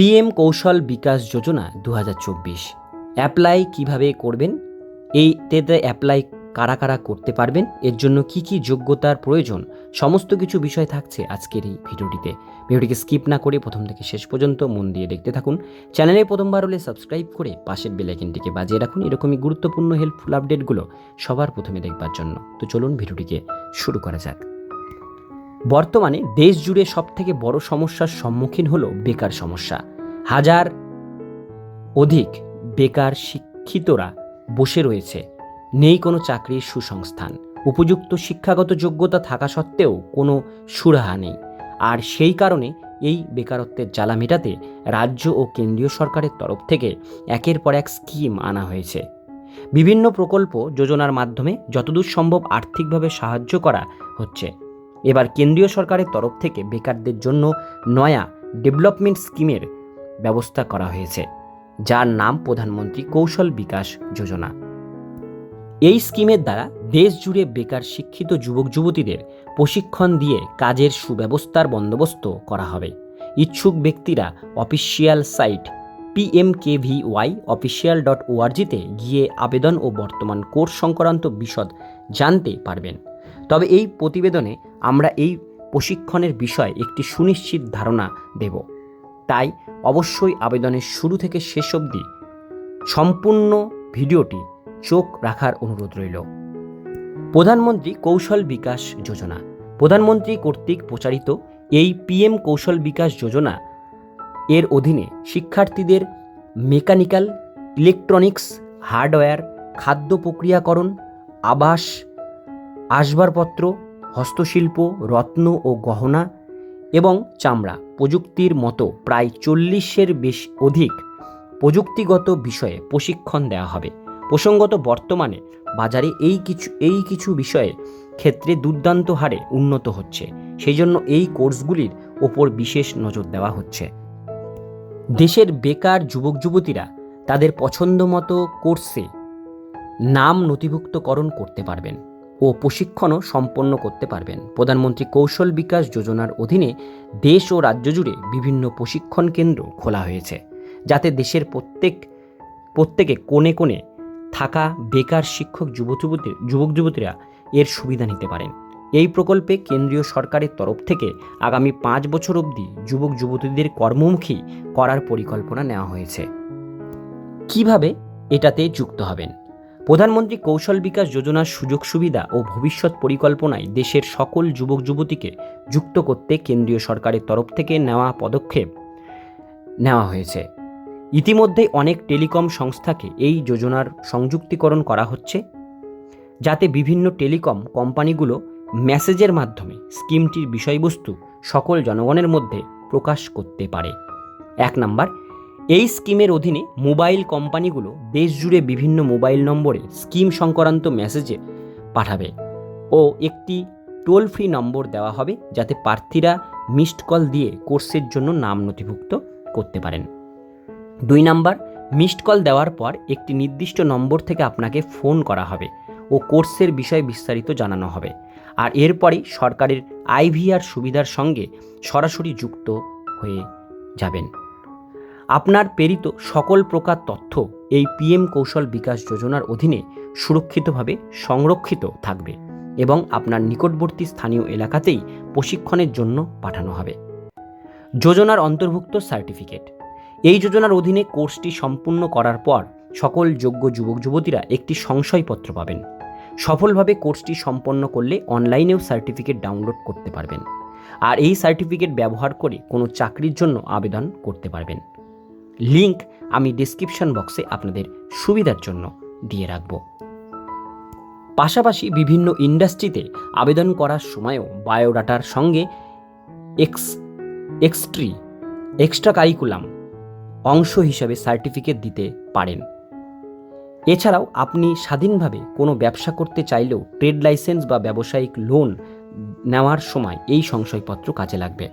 PM কৌশল বিকাশ যোজনা দু হাজার চব্বিশ। অ্যাপ্লাই কীভাবে করবেন? এই তেতে অ্যাপ্লাই কারা কারা করতে পারবেন? এর জন্য কি কি যোগ্যতার প্রয়োজন? সমস্ত কিছু বিষয় থাকছে আজকের এই ভিডিওটিতে। ভিডিওটিকে স্কিপ না করে প্রথম থেকে শেষ পর্যন্ত মন দিয়ে দেখতে থাকুন। চ্যানেলে প্রথমবার হলে সাবস্ক্রাইব করে পাশের বেলাইকিনটিকে বাজিয়ে রাখুন। এরকমই গুরুত্বপূর্ণ হেল্পফুল আপডেটগুলো সবার প্রথমে দেখবার জন্য। তো চলুন ভিডিওটিকে শুরু করা যাক। বর্তমানে দেশ জুড়ে সবথেকে বড় সমস্যার সম্মুখীন হলো বেকার সমস্যা। হাজার অধিক বেকার শিক্ষিতরা বসে রয়েছে। নেই কোনো চাকরির সুসংস্থান। উপযুক্ত শিক্ষাগত যোগ্যতা থাকা সত্ত্বেও কোনো সুরাহা নেই। আর সেই কারণে এই বেকারত্বের জ্বালা মেটাতে রাজ্য ও কেন্দ্রীয় সরকারের তরফ থেকে একের পর এক স্কিম আনা হয়েছে। বিভিন্ন প্রকল্প যোজনার মাধ্যমে যতদূর সম্ভব আর্থিকভাবে সাহায্য করা হচ্ছে। এবার কেন্দ্রীয় সরকারের তরফ থেকে বেকারদের জন্য নয়া ডেভেলপমেন্ট স্কিমের ব্যবস্থা করা হয়েছে, যার নাম প্রধানমন্ত্রী কৌশল বিকাশ যোজনা। এই স্কিমের দ্বারা দেশ জুড়ে বেকার শিক্ষিত যুবক যুবতীদের প্রশিক্ষণ দিয়ে কাজের সুব্যবস্থার বন্দোবস্ত করা হবে। ইচ্ছুক ব্যক্তিরা official site PMKVY official dot ওআরজিতে গিয়ে আবেদন ও বর্তমান কোর্স সংক্রান্ত বিশদ জানতে পারবেন। তবে এই প্রতিবেদনে আমরা এই প্রশিক্ষণের বিষয়ে একটি সুনিশ্চিত ধারণা দেব। তাই অবশ্যই আবেদনের শুরু থেকে শেষ অবধি সম্পূর্ণ ভিডিওটি চোখ রাখার অনুরোধ রইল। প্রধানমন্ত্রী কৌশল বিকাশ যোজনা। প্রধানমন্ত্রী কর্তৃক প্রচারিত এই পিএম কৌশল বিকাশ যোজনা এর অধীনে শিক্ষার্থীদের মেকানিক্যাল, ইলেকট্রনিক্স, হার্ডওয়্যার, খাদ্য প্রক্রিয়াকরণ, আবাস আসবাবপত্র, হস্তশিল্প, রত্ন ও গহনা এবং চামড়া প্রযুক্তির মতো প্রায় চল্লিশের বেশ অধিক প্রযুক্তিগত বিষয়ে প্রশিক্ষণ দেওয়া হবে। প্রসঙ্গত বর্তমানে বাজারে এই কিছু এই কিছু বিষয়ে ক্ষেত্রে দুর্দান্ত হারে উন্নত হচ্ছে। সেই জন্য এই কোর্সগুলির ওপর বিশেষ নজর দেওয়া হচ্ছে। দেশের বেকার যুবক, যুবতীরা তাদের পছন্দমতো কোর্সে নাম নথিভুক্তকরণ করতে পারবেন। ও প্রশিক্ষণও সম্পন্ন করতে পারবেন। প্রধানমন্ত্রী কৌশল বিকাশ যোজনার অধীনে দেশ ও রাজ্য জুড়ে বিভিন্ন প্রশিক্ষণ কেন্দ্র খোলা হয়েছে, যাতে দেশের প্রত্যেক, প্রত্যেকে কোণে কোণে থাকা বেকার শিক্ষক যুবক যুবতী যুবক যুবতীরা এর সুবিধা নিতে পারেন। এই প্রকল্পে কেন্দ্রীয় সরকারের তরফ থেকে আগামী পাঁচ বছর অবধি যুবক যুবতীদের কর্মমুখী করার পরিকল্পনা নেওয়া হয়েছে। কীভাবে এটাতে যুক্ত হবেন? প্রধানমন্ত্রী কৌশল বিকাশ যোজনার সুযোগ সুবিধা ও ভবিষ্যৎ পরিকল্পনায় দেশের সকল যুবক যুবতীকে যুক্ত করতে কেন্দ্রীয় সরকারের তরফ থেকে নেওয়া পদক্ষেপ নেওয়া হয়েছে। ইতিমধ্যেই অনেক টেলিকম সংস্থাকে এই যোজনার সংযুক্তিকরণ করা হচ্ছে, যাতে বিভিন্ন টেলিকম কোম্পানিগুলো মেসেজের মাধ্যমে স্কিমটির বিষয়বস্তু সকল জনগণের মধ্যে প্রকাশ করতে পারে। এক নাম্বার এই স্কিমের অধীনে মোবাইল কোম্পানিগুলো দেশ জুড়ে বিভিন্ন মোবাইল নম্বরে স্কিম সংক্রান্ত মেসেজে পাঠাবে ও একটি টোল ফ্রি নম্বর দেওয়া হবে যাতে প্রার্থীরা মিসড কল দিয়ে কোর্সের জন্য নাম নথিভুক্ত করতে পারেন। দুই নাম্বার, মিসড কল দেওয়ার পর একটি নির্দিষ্ট নম্বর থেকে আপনাকে ফোন করা হবে ও কোর্সের বিষয়ে বিস্তারিত জানানো হবে। আর এরপরেই সরকারের আইভিআর সুবিধার সঙ্গে সরাসরি যুক্ত হয়ে যাবেন। আপনার প্রেরিত সকল প্রকার তথ্য এই পিএম কৌশল বিকাশ যোজনার অধীনে সুরক্ষিতভাবে সংরক্ষিত থাকবে এবং আপনার নিকটবর্তী স্থানীয় এলাকাতেই প্রশিক্ষণের জন্য পাঠানো হবে। যোজনার অন্তর্ভুক্ত সার্টিফিকেট। এই যোজনার অধীনে কোর্সটি সম্পূর্ণ করার পর সকল যোগ্য যুবক যুবতীরা একটি সংশয়পত্র পাবেন। সফলভাবে কোর্সটি সম্পন্ন করলে অনলাইনেও সার্টিফিকেট ডাউনলোড করতে পারবেন। আর এই সার্টিফিকেট ব্যবহার করে কোনো চাকরির জন্য আবেদন করতে পারবেন। লিংক আমি ডিসক্রিপশন বক্সে আপনাদের সুবিধার জন্য দিয়ে রাখব। পাশাপাশি বিভিন্ন ইন্ডাস্ট্রিতে আবেদন করার সময়ও বায়োডাটার সঙ্গে এক্স, এক্সট্রি, এক্সট্রা কারিকুলাম অংশ হিসাবে সার্টিফিকেট দিতে পারেন। এছাড়াও আপনি স্বাধীনভাবে কোনো ব্যবসা করতে চাইলেও ট্রেড লাইসেন্স বা ব্যবসায়িক লোন নেওয়ার সময় এই সংশয়পত্র কাজে লাগবে।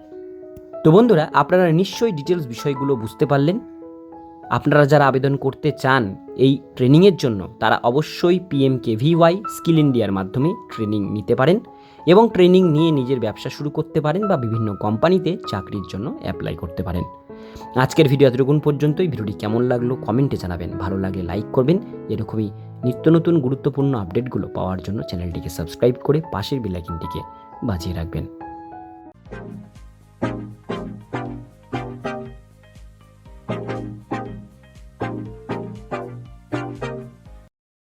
তো বন্ধুরা, আপনারা নিশ্চয়ই ডিটেলস বিষয়গুলো বুঝতে পারলেন। আপনারা যারা আবেদন করতে চান এই ট্রেনিংয়ের জন্য, তারা অবশ্যই পিএমকে ভিওয়াই স্কিল ইন্ডিয়ার মাধ্যমে ট্রেনিং নিতে পারেন এবং ট্রেনিং নিয়ে নিজের ব্যবসা শুরু করতে পারেন বা বিভিন্ন কোম্পানিতে চাকরির জন্য অ্যাপ্লাই করতে পারেন। আজকের ভিডিও এতটুকুন পর্যন্তই। ভিডিওটি কেমন লাগল কমেন্টে জানাবেন। ভালো লাগলে লাইক করবেন। এরকমই নিত্য নতুন গুরুত্বপূর্ণ আপডেটগুলো পাওয়ার জন্য চ্যানেলটিকে সাবস্ক্রাইব করে পাশের বেলাইকিনটিকে বাজিয়ে রাখবেন।